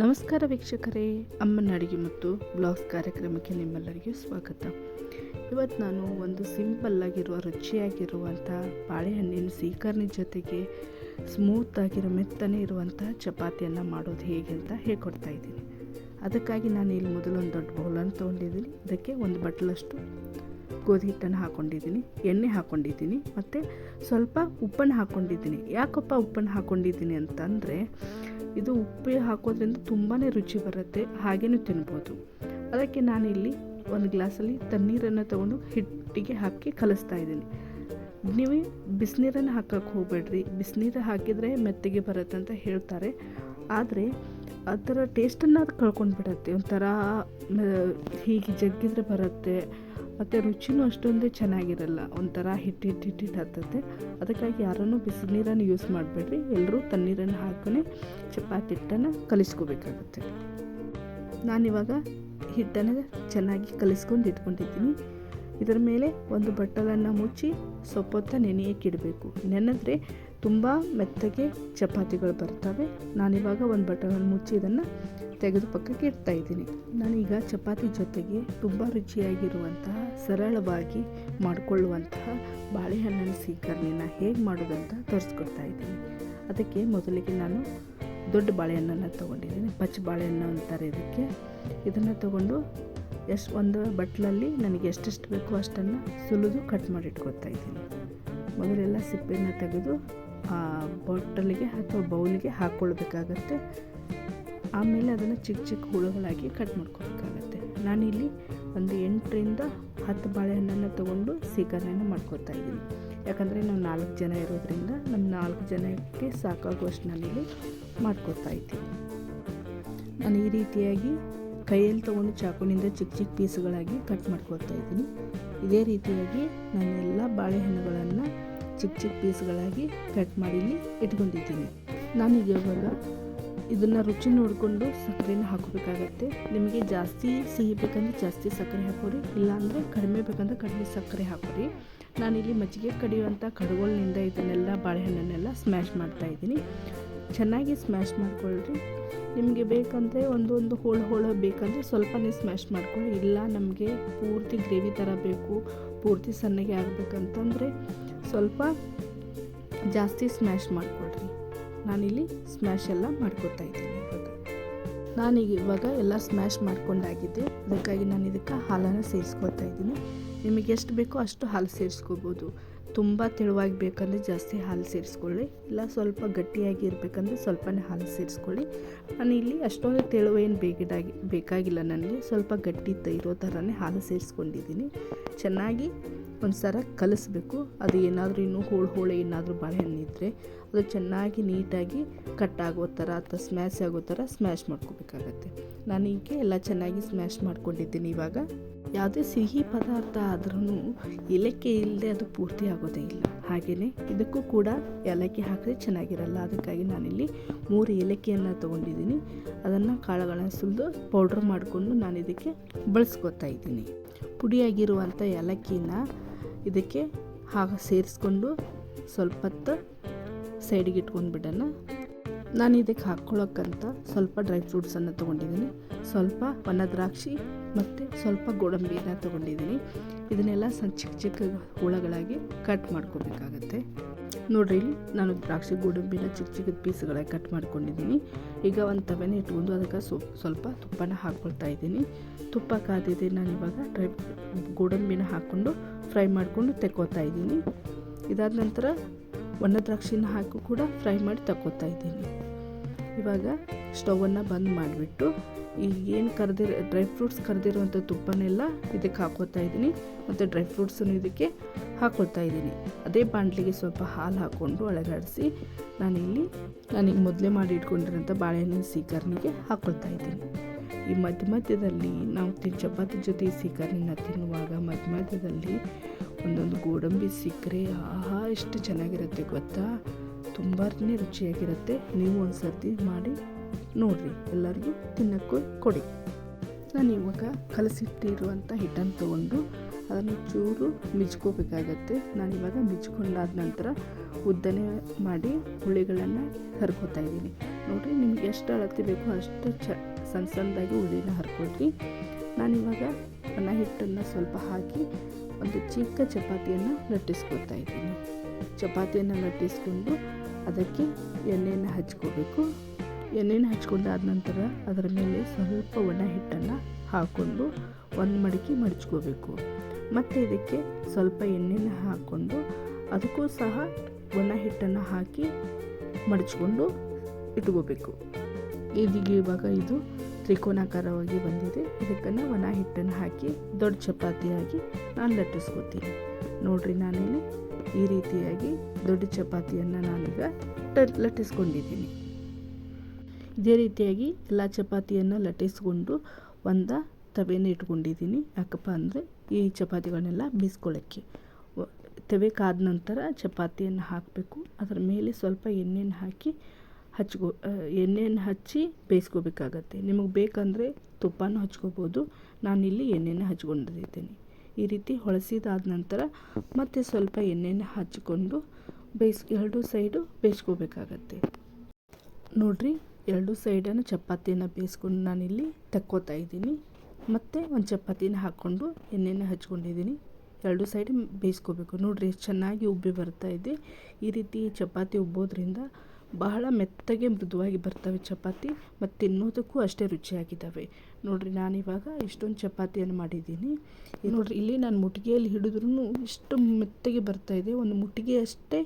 ನಮಸ್ಕಾರ ವೀಕ್ಷಕರೇ ಅಮ್ಮನ ಅಡುಗೆ ಮತ್ತು ಬ್ಲಾಗ್ಸ್ ಕಾರ್ಯಕ್ರಮಕ್ಕೆ ನಿಮ್ಮೆಲ್ಲರಿಗೂ ಸ್ವಾಗತ. ಇವತ್ತು ನಾನು ಒಂದು ಸಿಂಪಲ್ಲಾಗಿರುವ ರುಚಿಯಾಗಿರುವಂಥ ಬಾಳೆಹಣ್ಣಿನ ಸೀಕರ್ಣಿ ಜೊತೆಗೆ ಸ್ಮೂತ್ ಆಗಿರೋ, ಮೆತ್ತನೆ ಇರುವಂಥ ಚಪಾತಿಯನ್ನು ಮಾಡೋದು ಹೇಗೆ ಅಂತ ಹೇಳ್ಕೊಡ್ತಾ ಇದ್ದೀನಿ. ಅದಕ್ಕಾಗಿ ನಾನು ಇಲ್ಲಿ ಮೊದಲು ಒಂದು ದೊಡ್ಡ ಬೌಲನ್ನು ತೊಗೊಂಡಿದ್ದೀನಿ. ಅದಕ್ಕೆ ಒಂದು ಬಟ್ಲಷ್ಟು ಗೋಧಿ ಹಿಟ್ಟನ್ನು ಹಾಕ್ಕೊಂಡಿದ್ದೀನಿ ಎಣ್ಣೆ ಹಾಕ್ಕೊಂಡಿದ್ದೀನಿ ಮತ್ತು ಸ್ವಲ್ಪ ಉಪ್ಪನ್ನು ಹಾಕ್ಕೊಂಡಿದ್ದೀನಿ ಯಾಕಪ್ಪ ಉಪ್ಪನ್ನು ಹಾಕ್ಕೊಂಡಿದ್ದೀನಿ ಅಂತಂದರೆ ಇದು ಉಪ್ಪು ಹಾಕೋದ್ರಿಂದ ತುಂಬಾ ರುಚಿ ಬರುತ್ತೆ, ಹಾಗೇನೂ ತಿನ್ಬೋದು. ಅದಕ್ಕೆ ನಾನಿಲ್ಲಿ ಒಂದು ಗ್ಲಾಸಲ್ಲಿ ತಣ್ಣೀರನ್ನು ತಗೊಂಡು ಹಿಟ್ಟಿಗೆ ಹಾಕಿ ಕಲಿಸ್ತಾ ಇದ್ದೀನಿ. ನೀವು ಬಿಸಿನೀರನ್ನು ಹಾಕಕ್ಕೆ ಹೋಗಬೇಡ್ರಿ. ಬಿಸಿನೀರು ಹಾಕಿದರೆ ಮೆತ್ತಗೆ ಬರುತ್ತೆ ಅಂತ ಹೇಳ್ತಾರೆ. ಆದರೆ ಅದರ ಟೇಸ್ಟನ್ನು ಅದು ಕಳ್ಕೊಂಡು ಬಿಡುತ್ತೆ. ಒಂಥರ ಹೀಗೆ ಜಗ್ಗಿದ್ರೆ ಬರುತ್ತೆ. ಮತ್ತು ರುಚಿನೂ ಅಷ್ಟೊಂದು ಚೆನ್ನಾಗಿರಲ್ಲ. ಒಂಥರ ಹಿಟ್ಟು ಹಿಟ್ಟು ಹಿಟ್ಟು ಹತ್ತತ್ತೆ ಅದಕ್ಕಾಗಿ ಬಿಸಿ ಬಿಸಿನೀರನ್ನು ಯೂಸ್ ಮಾಡಬೇಡ್ರಿ. ಎಲ್ಲರೂ ತಣ್ಣೀರನ್ನು ಹಾಕಿ ಚಪಾತಿ ಹಿಟ್ಟನ್ನು ಕಲಿಸ್ಕೋಬೇಕಾಗುತ್ತೆ. ನಾನಿವಾಗ ಹಿಟ್ಟನ್ನು ಚೆನ್ನಾಗಿ ಕಲಿಸ್ಕೊಂಡು ಇಟ್ಕೊಂಡಿದ್ದೀನಿ. ಇದರ ಮೇಲೆ ಒಂದು ಬಟ್ಟಲನ್ನು ಮುಚ್ಚಿ ಸೊಪ್ಪೊತ್ತ ನೆನೆಯಕ್ಕಿಡಬೇಕು ನೆನೆದ್ರೆ ತುಂಬ ಮೆತ್ತಗೆ ಚಪಾತಿಗಳು ಬರ್ತವೆ. ನಾನಿವಾಗ ಒಂದು ಬಟ್ಟಲನ್ನು ಮುಚ್ಚಿ ಇದನ್ನು ತೆಗೆದು ಪಕ್ಕಕ್ಕೆ ಇಡ್ತಾ ಇದ್ದೀನಿ. ನಾನೀಗ ಚಪಾತಿ ಜೊತೆಗೆ ತುಂಬ ರುಚಿಯಾಗಿರುವಂತಹ, ಸರಳವಾಗಿ ಮಾಡಿಕೊಳ್ಳುವಂತಹ ಬಾಳೆಹಣ್ಣಿನ ಸೀಕರ್ಣಿನ ಹೇಗೆ ಮಾಡೋದಂತ ತೋರಿಸ್ಕೊಡ್ತಾ ಇದ್ದೀನಿ. ಅದಕ್ಕೆ ಮೊದಲಿಗೆ ನಾನು ದೊಡ್ಡ ಬಾಳೆಹಣ್ಣನ್ನು ತೊಗೊಂಡಿದ್ದೀನಿ. ಪಚ್ಚ ಬಾಳೆಹಣ್ಣು ಅಂತಾರೆ ಇದಕ್ಕೆ. ಇದನ್ನು ತೊಗೊಂಡು ಎಷ್ಟು ಒಂದು ಬಟ್ಲಲ್ಲಿ ನನಗೆ ಎಷ್ಟೆಷ್ಟು ಬೇಕೋ ಅಷ್ಟನ್ನು ಸುಲಿದು ಕಟ್ ಮಾಡಿ ಇಟ್ಕೊತಾ ಇದ್ದೀನಿ. ಮೊದಲೆಲ್ಲ ಸಿಪ್ಪೆನ ತೆಗೆದು ಆ ಬಾಟಲಿಗೆ ಅಥವಾ ಬೌಲಿಗೆ ಹಾಕ್ಕೊಳ್ಬೇಕಾಗತ್ತೆ ಆಮೇಲೆ ಅದನ್ನು ಚಿಕ್ಕ ಚಿಕ್ಕ ಹುಳುಗಳಾಗಿ ಕಟ್ ಮಾಡ್ಕೋಬೇಕಾಗತ್ತೆ ನಾನಿಲ್ಲಿ ಒಂದು ಎಂಟರಿಂದ ಹತ್ತು ಬಾಳೆಹಣ್ಣನ್ನು ತೊಗೊಂಡು ಸೀಕರಣೆಯನ್ನು ಮಾಡ್ಕೋತಾ ಇದ್ದೀನಿ. ಯಾಕಂದರೆ ನಾವು ನಾಲ್ಕು ಜನ ಇರೋದ್ರಿಂದ ನಮ್ಮ ನಾಲ್ಕು ಜನಕ್ಕೆ ಸಾಕಾಗುವಷ್ಟು ನಾನಿಲ್ಲಿ ಮಾಡ್ಕೋತಾ ಇದ್ದೀನಿ. ನಾನು ಈ ರೀತಿಯಾಗಿ ಕೈಯಲ್ಲಿ ತೊಗೊಂಡು ಚಾಕುನಿಂದ ಚಿಕ್ಕ ಚಿಕ್ಕ ಪೀಸ್ಗಳಾಗಿ ಕಟ್ ಮಾಡ್ಕೊಳ್ತಾ ಇದ್ದೀನಿ. ಇದೇ ರೀತಿಯಾಗಿ ನಾನು ಎಲ್ಲ ಬಾಳೆಹಣ್ಣುಗಳನ್ನು ಚಿಕ್ಕ ಚಿಕ್ಕ ಪೀಸ್ಗಳಾಗಿ ಕಟ್ ಮಾಡಿ ಇಟ್ಕೊಂಡಿದ್ದೀನಿ. ನಾನೀಗ ಇವಾಗ ಇದನ್ನು ರುಚಿ ನೋಡಿಕೊಂಡು ಸಕ್ಕರೆನ ಹಾಕಬೇಕಾಗತ್ತೆ. ನಿಮಗೆ ಜಾಸ್ತಿ ಸಿಹಿ ಬೇಕಂದ್ರೆ ಜಾಸ್ತಿ ಸಕ್ಕರೆ ಹಾಕೋರಿ ಇಲ್ಲಾಂದರೆ ಕಡಿಮೆ ಬೇಕಂದ್ರೆ ಕಡಿಮೆ ಸಕ್ಕರೆ ಹಾಕೋರಿ ನಾನಿಲ್ಲಿ ಮಜ್ಜಿಗೆ ಕಡಿಯುವಂಥ ಕಡುಗೋಲಿನಿಂದ ಇದನ್ನೆಲ್ಲ ಬಾಳೆಹಣ್ಣನ್ನೆಲ್ಲ ಸ್ಮ್ಯಾಶ್ ಮಾಡ್ತಾ ಇದ್ದೀನಿ. ಚೆನ್ನಾಗಿ ಸ್ಮ್ಯಾಶ್ ಮಾಡ್ಕೊಳ್ರಿ. ನಿಮಗೆ ಬೇಕಂದರೆ ಒಂದೊಂದು ಹೋಳು ಹೋಳು ಬೇಕಂದರೆ ಸ್ವಲ್ಪನೇ ಸ್ಮ್ಯಾಶ್ ಮಾಡ್ಕೊಳ್ಳಿ. ಇಲ್ಲ ನಮಗೆ ಪೂರ್ತಿ ಗ್ರೇವಿ ಥರ ಬೇಕು, ಪೂರ್ತಿ ಸಣ್ಣಗೆ ಆಗಬೇಕಂತಂದರೆ ಸ್ವಲ್ಪ ಜಾಸ್ತಿ ಸ್ಮ್ಯಾಶ್ ಮಾಡಿಕೊಳ್ರಿ. ನಾನಿಲ್ಲಿ ಸ್ಮ್ಯಾಶ್ ಎಲ್ಲ ಮಾಡ್ಕೊತಾ ಇದ್ದೀನಿ ಇವಾಗ. ನಾನೀಗ ಇವಾಗ ಎಲ್ಲ ಸ್ಮ್ಯಾಶ್ ಮಾಡ್ಕೊಂಡಾಗಿದ್ದೆ ಅದಕ್ಕಾಗಿ ನಾನು ಇದಕ್ಕೆ ಹಾಲನ್ನು ಸೇರಿಸ್ಕೊತಾ ಇದ್ದೀನಿ. ನಿಮಗೆ ಎಷ್ಟು ಬೇಕೋ ಅಷ್ಟು ಹಾಲು ಸೇರಿಸ್ಕೋಬೋದು. ತುಂಬ ತೆಳುವಾಗಿ ಬೇಕಂದರೆ ಜಾಸ್ತಿ ಹಾಲು ಸೇರಿಸ್ಕೊಳ್ಳಿ. ಇಲ್ಲ ಸ್ವಲ್ಪ ಗಟ್ಟಿಯಾಗಿ ಇರಬೇಕಂದ್ರೆ ಸ್ವಲ್ಪನೇ ಹಾಲು ಸೇರಿಸ್ಕೊಳ್ಳಿ. ನಾನು ಇಲ್ಲಿ ಅಷ್ಟೊಂದು ತೆಳುವೇನು ಬೇಕಿದಾಗಿ, ಬೇಕಾಗಿಲ್ಲ ನನಗೆ. ಸ್ವಲ್ಪ ಗಟ್ಟಿ ಇರೋ ಥರನೇ ಹಾಲು ಸೇರಿಸ್ಕೊಂಡಿದ್ದೀನಿ. ಚೆನ್ನಾಗಿ ಒಂದು ಸರ ಕಲಿಸ್ಬೇಕು. ಅದು ಏನಾದರೂ ಇನ್ನೂ ಹೋಳು ಹೋಳೆ ಏನಾದರೂ ಬಾಳೆಹಣ್ಣು ಇದ್ದರೆ ಅದು ಚೆನ್ನಾಗಿ ನೀಟಾಗಿ ಕಟ್ ಆಗೋ ಥರ ಅಥವಾ ಸ್ಮ್ಯಾಶ್ ಆಗೋ ಥರ ಸ್ಮ್ಯಾಶ್ ಮಾಡ್ಕೋಬೇಕಾಗತ್ತೆ. ನಾನು ಈಗ ಎಲ್ಲ ಚೆನ್ನಾಗಿ ಸ್ಮ್ಯಾಶ್ ಮಾಡ್ಕೊಂಡಿದ್ದೀನಿ ಇವಾಗ. ಯಾವುದೇ ಸಿಹಿ ಪದಾರ್ಥ ಆದ್ರೂ ಏಲಕ್ಕಿ ಇಲ್ಲದೆ ಅದು ಪೂರ್ತಿ ಆಗೋದೇ ಇಲ್ಲ. ಹಾಗೆಯೇ ಇದಕ್ಕೂ ಕೂಡ ಏಲಕ್ಕಿ ಹಾಕಿದ್ರೆ ಚೆನ್ನಾಗಿರಲ್ಲ. ಅದಕ್ಕಾಗಿ ನಾನಿಲ್ಲಿ ಮೂರು ಏಲಕ್ಕಿಯನ್ನು ತೊಗೊಂಡಿದ್ದೀನಿ. ಅದನ್ನು ಕಾಳುಗಳನ್ನು ಸುಲಿದು ಪೌಡ್ರ್ ಮಾಡಿಕೊಂಡು ನಾನು ಇದಕ್ಕೆ ಬಳಸ್ಕೊತಾ ಇದ್ದೀನಿ. ಪುಡಿಯಾಗಿರುವಂಥ ಏಲಕ್ಕಿನ ಇದಕ್ಕೆ ಹಾಗೆ ಸೇರಿಸ್ಕೊಂಡು ಸ್ವಲ್ಪ ಹೊತ್ತು ಸೈಡಿಗೆ ಇಟ್ಕೊಂಡು ಬಿಡೋಣ. ನಾನು ಇದಕ್ಕೆ ಹಾಕ್ಕೊಳ್ಳೋಕ್ಕಂತ ಸ್ವಲ್ಪ ಡ್ರೈ ಫ್ರೂಟ್ಸನ್ನು ತೊಗೊಂಡಿದ್ದೀನಿ. ಸ್ವಲ್ಪ ಒಣ ದ್ರಾಕ್ಷಿ ಮತ್ತು ಸ್ವಲ್ಪ ಗೋಡಂಬಿನ ತೊಗೊಂಡಿದ್ದೀನಿ. ಇದನ್ನೆಲ್ಲ ಸಣ್ಣ ಚಿಕ್ಕ ಚಿಕ್ಕ ಹುಳಗಳಾಗಿ ಕಟ್ ಮಾಡ್ಕೋಬೇಕಾಗತ್ತೆ. ನೋಡ್ರಿ, ಇಲ್ಲಿ ನಾನು ದ್ರಾಕ್ಷಿ ಗೋಡಂಬಿನ ಚಿಕ್ಕ ಚಿಕ್ಕ ಪೀಸ್ಗಳಾಗಿ ಕಟ್ ಮಾಡ್ಕೊಂಡಿದ್ದೀನಿ. ಈಗ ಒಂದು ತವೆನ ಇಟ್ಕೊಂಡು ಅದಕ್ಕೆ ಸ್ವಲ್ಪ ತುಪ್ಪನ ಹಾಕ್ಕೊಳ್ತಾ ಇದ್ದೀನಿ. ತುಪ್ಪ ಕಾದಿದೆ, ನಾನು ಇವಾಗ ಡ್ರೈ ಗೋಡಂಬಿನ ಹಾಕ್ಕೊಂಡು ಫ್ರೈ ಮಾಡಿಕೊಂಡು ತೆಕ್ಕೋತಾ ಇದ್ದೀನಿ. ಇದಾದ ನಂತರ ಒಣ ದ್ರಾಕ್ಷಿನ ಹಾಕಿ ಕೂಡ ಫ್ರೈ ಮಾಡಿ ತಕ್ಕೋತಾ ಇದ್ದೀನಿ. ಇವಾಗ ಸ್ಟವನ್ನು ಬಂದ್ ಮಾಡಿಬಿಟ್ಟು ಈಗ ಏನು ಕರೆದಿರೋ ಡ್ರೈ ಫ್ರೂಟ್ಸ್ ಕರೆದಿರುವಂಥ ತುಪ್ಪನೆಲ್ಲ ಇದಕ್ಕೆ ಹಾಕೋತಾ ಇದ್ದೀನಿ ಮತ್ತು ಡ್ರೈ ಫ್ರೂಟ್ಸನ್ನು ಇದಕ್ಕೆ ಹಾಕೊಳ್ತಾ ಇದ್ದೀನಿ. ಅದೇ ಬಾಣಲಿಗೆ ಸ್ವಲ್ಪ ಹಾಲು ಹಾಕ್ಕೊಂಡು ಒಳಗಾಡಿಸಿ ನಾನಿಲ್ಲಿ ನಾನೀಗ ಮೊದಲೇ ಮಾಡಿ ಇಟ್ಕೊಂಡಿರೋಂಥ ಬಾಳೆಹಣ್ಣಿನ ಸೀಕರ್ಣಿಗೆ ಹಾಕ್ಕೊಳ್ತಾ ಇದ್ದೀನಿ. ಈ ಮಧ್ಯ ಮಧ್ಯದಲ್ಲಿ ನಾವು ತಿ, ಚಪಾತಿ ಜೊತೆ ಸೀಕರ್ನಿನ ತಿನ್ನುವಾಗ ಮಧ್ಯ ಮಧ್ಯದಲ್ಲಿ ಒಂದೊಂದು ಗೋಡಂಬಿ ಸಿಕ್ಕರೆ ಆಹಾ, ಎಷ್ಟು ಚೆನ್ನಾಗಿರುತ್ತೆ ಗೊತ್ತಾ? ತುಂಬಾ ರುಚಿಯಾಗಿರುತ್ತೆ. ನೀವು ಒಂದು ಸರ್ತಿ ಮಾಡಿ ನೋಡಿರಿ, ಎಲ್ಲರಿಗೂ ತಿನ್ನೋಕ್ಕೂ ಕೊಡಿ. ನಾನು ಇವಾಗ ಕಲಸಿಟ್ಟಿರುವಂಥ ಹಿಟ್ಟನ್ನು ತೊಗೊಂಡು ಅದನ್ನು ಚೂರು ಮಿಚ್ಕೋಬೇಕಾಗತ್ತೆ ಇವಾಗ ಮಿಚ್ಕೊಂಡಾದ ನಂತರ ಉದ್ದನೆ ಮಾಡಿ ಹುಳಿಗಳನ್ನು ಹರ್ಕೋತಾ ಇದ್ದೀನಿ. ನೋಡಿರಿ, ನಿಮ್ಗೆ ಎಷ್ಟು ಅಳತೆ ಬೇಕೋ ಅಷ್ಟು ಚ ಸಣ್ಣ ಸಣ್ಣದಾಗಿ ಹುಳಿನ ಹರ್ಕೊಳ್ರಿ. ನಾನಿವಾಗ ಅನ್ನ ಹಿಟ್ಟನ್ನು ಸ್ವಲ್ಪ ಹಾಕಿ ಒಂದು ಚಿಕ್ಕ ಚಪಾತಿಯನ್ನು ಲಟ್ಟಿಸ್ಕೊಳ್ತಾ ಇದ್ದೀನಿ. ಚಪಾತಿಯನ್ನು ಲಟ್ಟಿಸ್ಕೊಂಡು ಅದಕ್ಕೆ ಎಣ್ಣೆಯನ್ನು ಹಚ್ಕೋಬೇಕು. ಎಣ್ಣೆನ ಹಚ್ಕೊಂಡಾದ ನಂತರ ಅದರ ಮೇಲೆ ಸ್ವಲ್ಪ ಒಣ ಹಿಟ್ಟನ್ನು ಹಾಕ್ಕೊಂಡು ಒಂದು ಮಡಿಕೆ ಮಡಚ್ಕೋಬೇಕು. ಮತ್ತು ಇದಕ್ಕೆ ಸ್ವಲ್ಪ ಎಣ್ಣೆನ ಹಾಕ್ಕೊಂಡು ಅದಕ್ಕೂ ಸಹ ಒಣ ಹಿಟ್ಟನ್ನು ಹಾಕಿ ಮಡಚ್ಕೊಂಡು ಇಟ್ಕೋಬೇಕು. ಇದೀಗ ಇವಾಗ ಇದು ತ್ರಿಕೋನಾಕಾರವಾಗಿ ಬಂದಿದೆ. ಇದಕ್ಕನ್ನು ಒಣ ಹಿಟ್ಟನ್ನು ಹಾಕಿ ದೊಡ್ಡ ಚಪಾತಿಯಾಗಿ ನಾನು ಲಟ್ಟಿಸ್ಕೋತೀನಿ. ನೋಡ್ರಿ ನಾನಿಲ್ಲಿ ಈ ರೀತಿಯಾಗಿ ದೊಡ್ಡ ಚಪಾತಿಯನ್ನು ನಾನೀಗ ಲಟ್ಟಿಸ್ಕೊಂಡಿದ್ದೀನಿ. ಇದೇ ರೀತಿಯಾಗಿ ಎಲ್ಲ ಚಪಾತಿಯನ್ನು ಲಟ್ಟಿಸ್ಕೊಂಡು ಒಂದು ತವೆನ ಇಟ್ಕೊಂಡಿದ್ದೀನಿ. ಯಾಕಪ್ಪ ಅಂದರೆ ಈ ಚಪಾತಿಗಳನ್ನೆಲ್ಲ ಬೀಸ್ಕೊಳ್ಳೋಕ್ಕೆ ತವೆ ಕಾದ ನಂತರ ಚಪಾತಿಯನ್ನು ಹಾಕಬೇಕು. ಅದರ ಮೇಲೆ ಸ್ವಲ್ಪ ಎಣ್ಣೆಯನ್ನು ಹಾಕಿ ಹಚ್ಕೊ ಎಣ್ಣೆಯನ್ನು ಹಚ್ಚಿ ಬೇಯಿಸ್ಕೋಬೇಕಾಗತ್ತೆ. ನಿಮಗೆ ಬೇಕಂದರೆ ತುಪ್ಪನ ಹಚ್ಕೋಬೋದು. ನಾನಿಲ್ಲಿ ಎಣ್ಣೆನ ಹಚ್ಕೊಂಡಿದ್ದೀನಿ. ಈ ರೀತಿ ಹೊಳಸಿದಾದ ನಂತರ ಮತ್ತೆ ಸ್ವಲ್ಪ ಎಣ್ಣೆನ ಹಚ್ಕೊಂಡು ಬೇಯಿಸ್, ಎರಡು ಸೈಡು ಬೇಯಿಸ್ಕೋಬೇಕಾಗತ್ತೆ. ನೋಡ್ರಿ ಎರಡು ಸೈಡನ್ನು ಚಪಾತಿಯನ್ನು ಬೇಯಿಸ್ಕೊಂಡು ನಾನಿಲ್ಲಿ ತಕ್ಕೋತಾ ಇದ್ದೀನಿ. ಮತ್ತು ಒಂದು ಚಪಾತಿನ ಹಾಕ್ಕೊಂಡು ಎಣ್ಣೆನ ಹಚ್ಕೊಂಡಿದ್ದೀನಿ. ಎರಡು ಸೈಡ್ ಬೇಯಿಸ್ಕೋಬೇಕು. ನೋಡಿರಿ ಚೆನ್ನಾಗಿ ಉಬ್ಬಿ ಬರ್ತಾ ಇದೆ. ಈ ರೀತಿ ಚಪಾತಿ ಉಬ್ಬೋದ್ರಿಂದ ಬಹಳ ಮೆತ್ತಗೆ ಮೃದುವಾಗಿ ಬರ್ತವೆ ಚಪಾತಿ ಮತ್ತು ತಿನ್ನೋದಕ್ಕೂ ಅಷ್ಟೇ ರುಚಿಯಾಗಿದ್ದಾವೆ. ನೋಡಿರಿ, ನಾನಿವಾಗ ಇಷ್ಟೊಂದು ಚಪಾತಿಯನ್ನು ಮಾಡಿದ್ದೀನಿ. ನೋಡಿರಿ, ಇಲ್ಲಿ ನಾನು ಮುಟ್ಟಿಗೆಯಲ್ಲಿ ಹಿಡಿದ್ರೂ ಇಷ್ಟು ಮೆತ್ತಗೆ ಬರ್ತಾ ಇದೆ. ಒಂದು ಮುಟ್ಟಿಗೆ ಅಷ್ಟೇ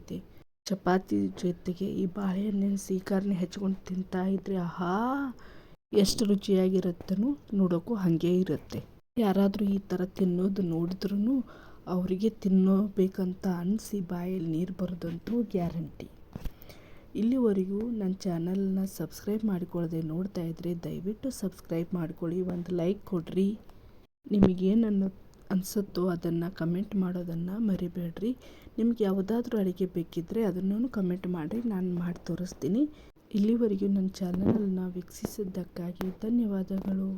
ಇದೆ. ಚಪಾತಿ ಜೊತೆಗೆ ಈ ಬಾಳೆಹಣ್ಣಿನ ಸೀಕರ್ಣಿ ಹೆಚ್ಕೊಂಡು ತಿಂತಾ ಇದ್ರೆ ಆಹಾ, ಎಷ್ಟು ರುಚಿಯಾಗಿರುತ್ತೋ ನೋಡೋಕ್ಕೂ ಹಾಗೆ ಇರುತ್ತೆ. ಯಾರಾದರೂ ಈ ಥರ ತಿನ್ನೋದು ನೋಡಿದ್ರೂ ಅವರಿಗೆ ತಿನ್ನೋಬೇಕಂತ ಅನಿಸಿ ಬಾಯಲ್ಲಿ ನೀರು ಬರೋದಂತೂ ಗ್ಯಾರಂಟಿ. ಇಲ್ಲಿವರೆಗೂ ನನ್ನ ಚಾನಲ್ನ ಸಬ್ಸ್ಕ್ರೈಬ್ ಮಾಡಿಕೊಳ್ಳದೆ ನೋಡ್ತಾ ಇದ್ದರೆ ದಯವಿಟ್ಟು ಸಬ್ಸ್ಕ್ರೈಬ್ ಮಾಡ್ಕೊಳ್ಳಿ, ಒಂದು ಲೈಕ್ ಕೊಡ್ರಿ. ನಿಮಗೇನು ಅನಿಸುತ್ತೋ ಅದನ್ನು ಕಮೆಂಟ್ ಮಾಡೋದನ್ನು ಮರಿಬೇಡ್ರಿ. ನಿಮ್ಗೆ ಯಾವುದಾದ್ರೂ ಅಡುಗೆ ಬೇಕಿದ್ದರೆ ಅದನ್ನು ಕಮೆಂಟ್ ಮಾಡಿ ನಾನು ಮಾಡಿ ತೋರಿಸ್ತೀನಿ. ಇಲ್ಲಿವರೆಗೂ ನನ್ನ ಚಾನಲನ್ನು ವೀಕ್ಷಿಸಿದ್ದಕ್ಕಾಗಿ ಧನ್ಯವಾದಗಳು.